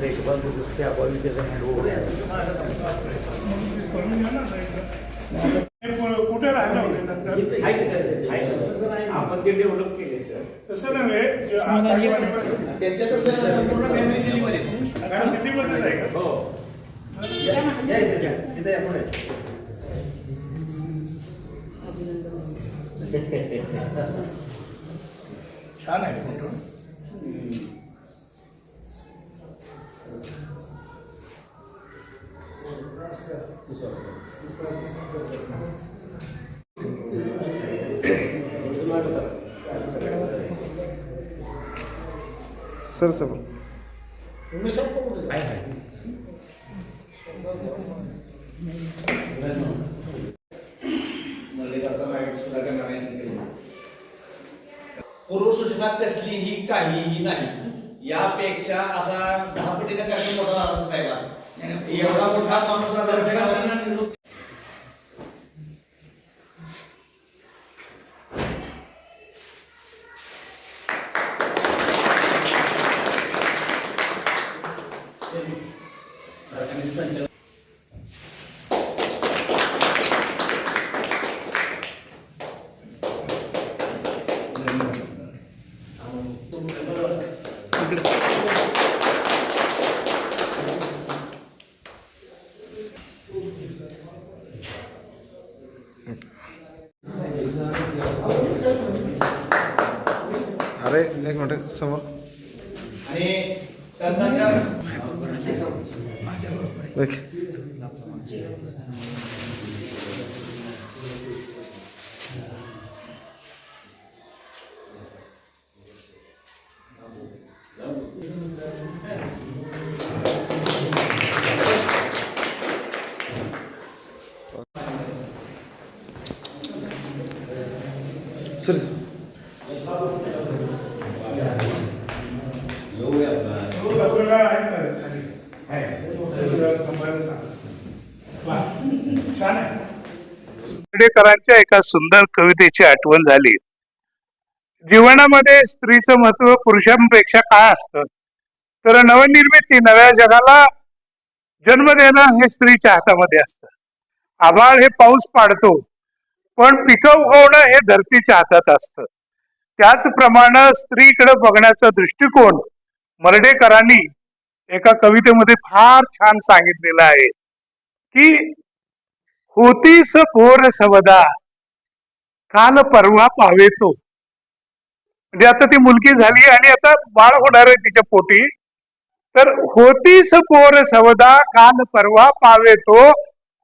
देशबंधू हे कुठे राहिलं आपण ते डेव्हलप केले सर तसं नव्हे त्यांच्या कसं पूर्ण फॅमिली दिल्लीमध्ये कारण दिल्लीमध्येच आहे का? हो. छान आहे फोटो सर सर पूर्व सूचना कसलीही काहीही नाही. यापेक्षा असा दहा पटीने कमी मोठा साहेब एवढा मोठा माणूस अरे एक मिनिट समोर आणि खाली एका सुंदर कवितेची आठवण झाली. जीवनामध्ये स्त्रीचं महत्त्व पुरुषांपेक्षा काय असतं? तर नवनिर्मिती नव्या जगाला जन्म देणं हे स्त्रीच्या हातामध्ये असतं. आभाळ हे पाऊस पाडतो पण पिकं उगवणं हे धरतीच्या हातात असतं. त्याचप्रमाणे स्त्रीकडे बघण्याचा दृष्टिकोन मर्डेकरांनी एका कवितेमध्ये फार छान सांगितलेलं आहे की होतीस पोर सवदा काल परवा पावेतो म्हणजे आता ती मुलगी झाली आणि आता बाळ होणार आहे तिच्या पोटी. तर होतीस पोर सवदा काल परवा पावेतो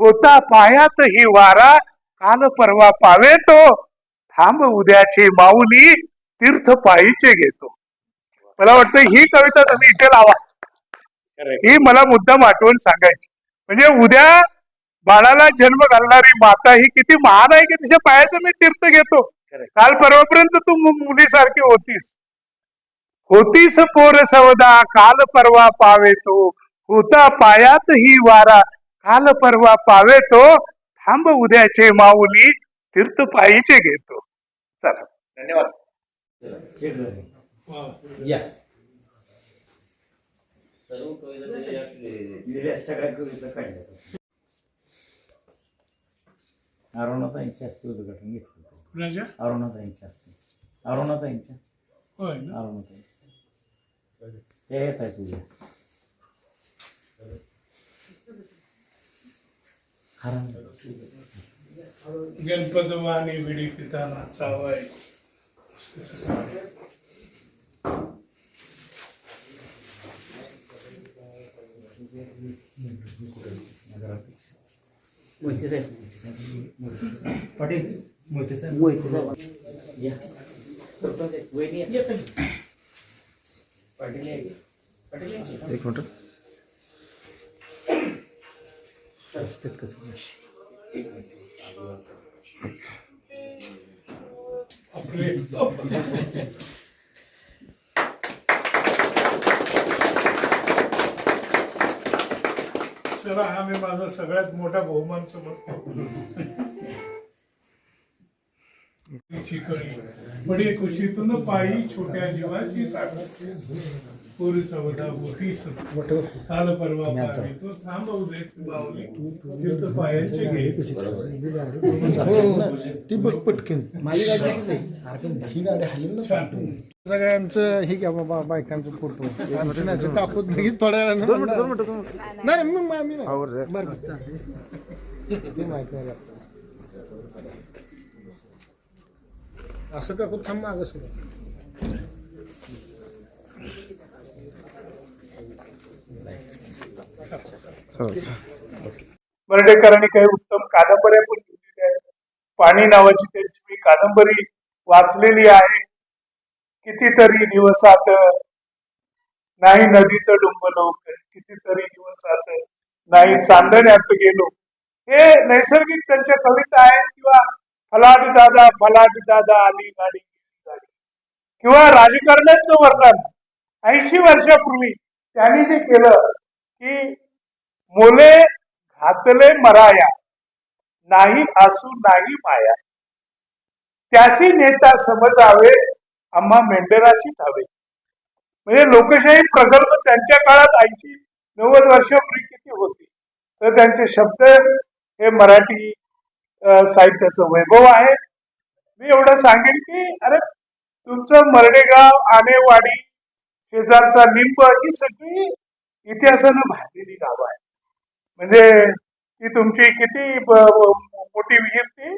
होता पायात ही वारा काल परवा पावेतो थांब उद्याचे माऊली तीर्थ पायीचे घेतो. मला वाटतं ही कविता तुम्ही इथे लावा. ही मला मुद्दाम आठवण सांगायची. म्हणजे उद्या बाळाला जन्म घालणारी माता ही किती महान आहे की तिच्या पायाचं मी तीर्थ घेतो. काल परवापर्यंत तू मुलीसारखी होतीस. होतीस पोर सवदा काल परवा पावे तो. होता पायात ही वारा काल परवा पावे तो. थांब उद्याचे माऊली तीर्थ पायीचे घेतो. चला. धन्यवाद. या. सर्व कविता सगळ्या कविता काढल्या. अरुणाताईंच्या हस्ते उद्घाटन घेतलं होतं. कुणाच्या? अरुणाताईंच्या हस्ते. अरुणाताईंच्या? होय ना. अरुणाताई. त्या येत आहेत उद्या हरण. गणपत वाणी विडी पिताना चावाय. मोहिते साहेब. पाटील. मोहिते साहेब. मोहिते साहेब. या. सरपंच. पाटील. पाटील आहे. एक मिनिट. व्यवस्थित कसं? एक त्याला हा मी माझा सगळ्यात मोठा बहुमान समजतो चिकळी म्हणजे खुशीतून पायी छोट्या जीवाची साखर पोरीचा वधा मोठीच काल परवा पाणी तो थांबवू दे बावली तीर्थ पायांचे घे ती बघ पटकन ही गाडी हली ना सगळ्यांचं हे घ्या बाबा बायकांचं फोटो आमचं नाही तर काकूत थोड्या वेळानं दोन मिनिटं दोन मिनिटं दोन मिनिटं नाही नाही, मग आम्ही नाही बरं बरं. ते माहीत नाही लागतं. असं काकू थांब मागं सगळं मर्डेकरांनी काही उत्तम कादंबऱ्या पण लिहिलेल्या आहेत. पाणी नावाची त्यांची मी कादंबरी वाचलेली आहे. कितीतरी दिवसात नाही नदीत डुंबलो कितीतरी दिवसात नाही चांदण्यात गेलो. हे नैसर्गिक त्यांच्या कविता आहेत किंवा फलाट दादा फलाट दादा आली गाडी. किंवा राजकारण्यांचं वर्णन. ऐंशी वर्षापूर्वी त्यांनी जे केलं की मोले घातले मराया नाही आसू नाही माया. त्यासी नेता समजावे आम्हा मेंढराशी धावे. म्हणजे लोकशाही प्रगल्भ त्यांच्या काळात ऐंशी नव्वद वर्षापूर्वी किती होती? तर त्यांचे शब्द हे मराठी साहित्याचं वैभव आहे. मी एवढं सांगेन की अरे तुमचं मर्डेगाव आनेवाडी शेजारचा लिंब ही सगळी इतिहासानं भारलेली गावं आहे म्हणजे ती तुमची किती मोठी विहीर ती?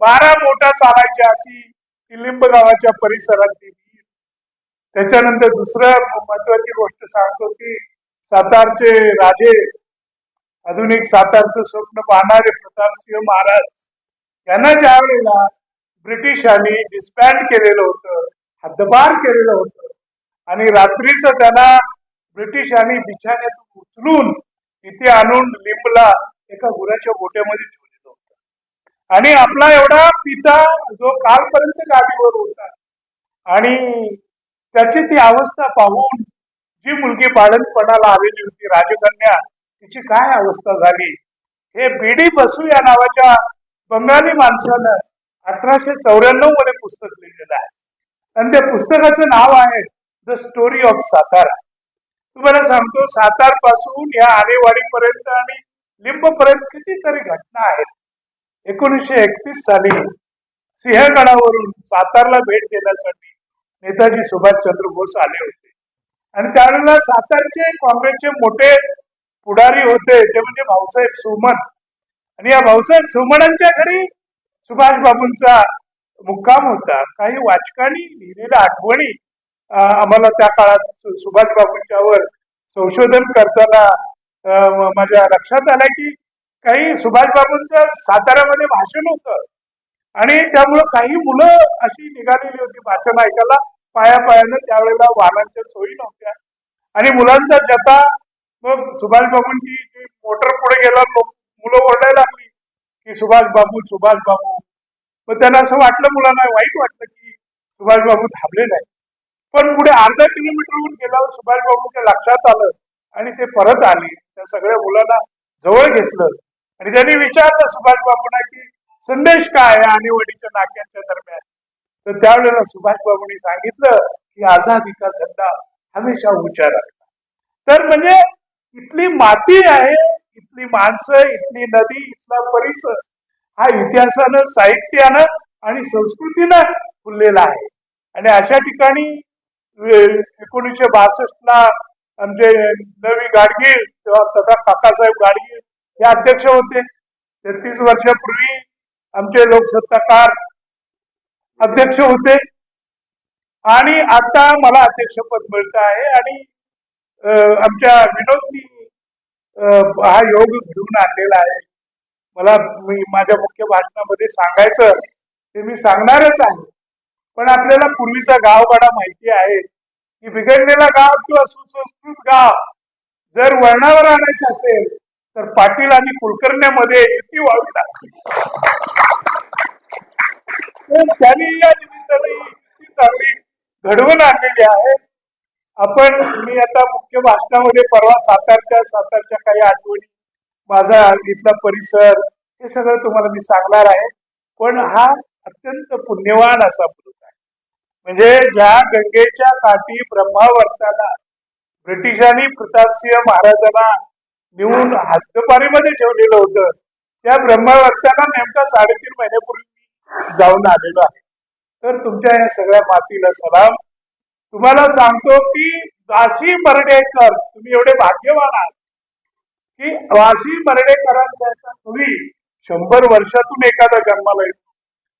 बारा मोठा चालायची अशी किलिंब लिंब गावाच्या परिसरातली विहीर. त्याच्यानंतर दुसरं महत्वाची गोष्ट सांगतो की सातारचे राजे आधुनिक सातारचं स्वप्न पाहणारे प्रतापसिंह महाराज यांना ज्या वेळेला ब्रिटिशांनी डिस्बँड केलेलं होतं हद्दबार केलेलं होतं आणि रात्रीचं त्यांना ब्रिटिशांनी बिछाण्यातून उचलून इथे आणून लिंबला एका गुराच्या गोट्यामध्ये ठेवलेला होता. आणि आपला एवढा पिता जो कालपर्यंत गाडीवर होता आणि त्याची ती अवस्था पाहून जी मुलगी बाळणपणाला आलेली होती राजकन्या तिची काय अवस्था झाली? हे बीडी बसू या नावाच्या बंगाली माणसानं अठराशे चौऱ्याण्णवमध्ये पुस्तक लिहिलेलं आहे. आणि त्या पुस्तकाचं नाव आहे द स्टोरी ऑफ सातारा तुम्हाला सांगतो सातारपासून या आनेवाडी पर्यंत आणि लिंब पर्यंत कितीतरी घटना आहेत. एकोणीसशे एकतीस साली सिंहगडावरून सातारला भेट देण्यासाठी नेताजी सुभाषचंद्र बोस आले होते. आणि त्यावेळेला सातारचे काँग्रेसचे मोठे पुढारी होते ते म्हणजे भाऊसाहेब सोमन. आणि या भाऊसाहेब सुमनांच्या घरी सुभाष बाबूंचा मुक्काम होता. काही वाचकांनी लिहिलेल्या आठवणी आम्हाला त्या काळात सुभाषबाबूंच्यावर संशोधन करताना माझ्या लक्षात आलं की काही सुभाषबाबूंचं साताऱ्यामध्ये भाषण होतं. आणि त्यामुळं काही मुलं अशी निघालेली होती भाषण ऐकायला पाया पायानं त्यावेळेला वाहनांच्या सोयी नव्हत्या. आणि मुलांचा जता मग सुभाषबाबूंची जी मोटर पुढे गेला लोक मुलं ओरडायला लागली की सुभाषबाबू सुभाषबाबू मग त्यांना असं वाटलं मुलांना वाईट वाटलं की सुभाषबाबू थांबले नाही पण पुढे अर्धा किलोमीटरवर गेल्यावर सुभाष बाबूच्या लक्षात आलं आणि ते परत आले. त्या सगळ्या मुलांना जवळ घेतलं. आणि त्यांनी विचारलं सुभाष बाबूंना की संदेश काय आहे आणीवडीच्या नाक्यांच्या दरम्यान? तर त्यावेळेला सुभाष बाबूंनी सांगितलं की आझादी का झंडा हमेशा ऊंचा रखना तर म्हणजे इथली माती आहे इथली माणसं इथली नदी इथला परिसर हा इतिहासानं साहित्यानं आणि संस्कृतीनं फुललेला आहे. आणि अशा ठिकाणी एकोणीसशे बासष्ट ला आमचे नवी गाडगीळ तेव्हा तथा काकासाहेब गाडगीळ हे अध्यक्ष होते. तेहतीस वर्षापूर्वी आमचे लोकसत्ताकार अध्यक्ष होते. आणि आता मला अध्यक्षपद मिळत आहे आणि आमच्या विनोदनी अं, हा योग घडवून आणलेला आहे. मला मी माझ्या मुख्य भाषणामध्ये सांगायचं ते मी सांगणारच आहे. पण आपल्याला पूर्वीचा गावगाडा माहिती आहे की बिघडलेला गाव किंवा सुसंस्कृत गाव जर वळणावर आणायचं असेल तर पाटील आणि कुलकर्ण्यामध्ये युती व्हावी लागते. तर त्यांनी या निमित्ताने ही युती चांगली घडवून आणलेली आहे. आपण मी आता मुख्य भाषणामध्ये परवा सातारच्या सातारच्या काही आठवणी माझा इथला परिसर हे सगळं तुम्हाला मी सांगणार आहे. पण हा अत्यंत पुण्यवान असा पुरुष म्हणजे ज्या गंगेच्या काठी ब्रह्मावर्ताला ब्रिटिशांनी प्रतापसिंह महाराजांना नेऊन हद्दपारीमध्ये ठेवलेलं होतं त्या ब्रह्मावर्ताला नेमका साडेतीन महिन्यापूर्वी मी जाऊन आलेलो आहे. तर तुमच्या या सगळ्या मातीला सलाम. तुम्हाला सांगतो की वासी मर्डेकर तुम्ही एवढे भाग्यवान आहात की वासी मर्डेकरांसारखा तुम्ही शंभर वर्षातून एखादा जन्माला येतो.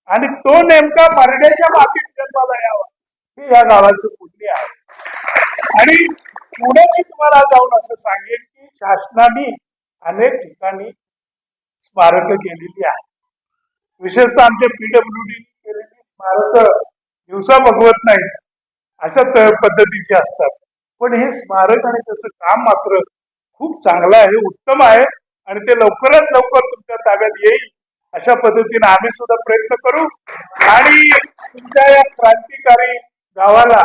आणि तो नेमका मर्ड्याच्या मातीत जन्माला यावा हे या गावाचं पुण्य आहे. आणि पुढे मी तुम्हाला जाऊन असं सांगेन की शासनाने अनेक ठिकाणी स्मारक केलेली आहेत. विशेषतः आमच्या पीडब्ल्यू डी केलेली स्मारक दिवसा बघवत नाहीत अशा त- असतात. पण हे स्मारक आणि त्याचं काम मात्र खूप चांगलं आहे उत्तम आहे आणि ते लवकरात लवकर तुमच्या ताब्यात येईल. अशा पद्धतीने आम्ही सुद्धा प्रयत्न करू. आणि तुमच्या या क्रांतिकारी गावाला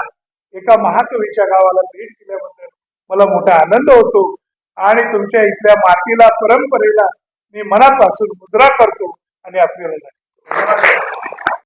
एका महाकवीच्या गावाला भेट दिल्याबद्दल मला मोठा आनंद होतो. आणि तुमच्या इथल्या मातीला परंपरेला मी मनापासून मुजरा करतो आणि आपल्याला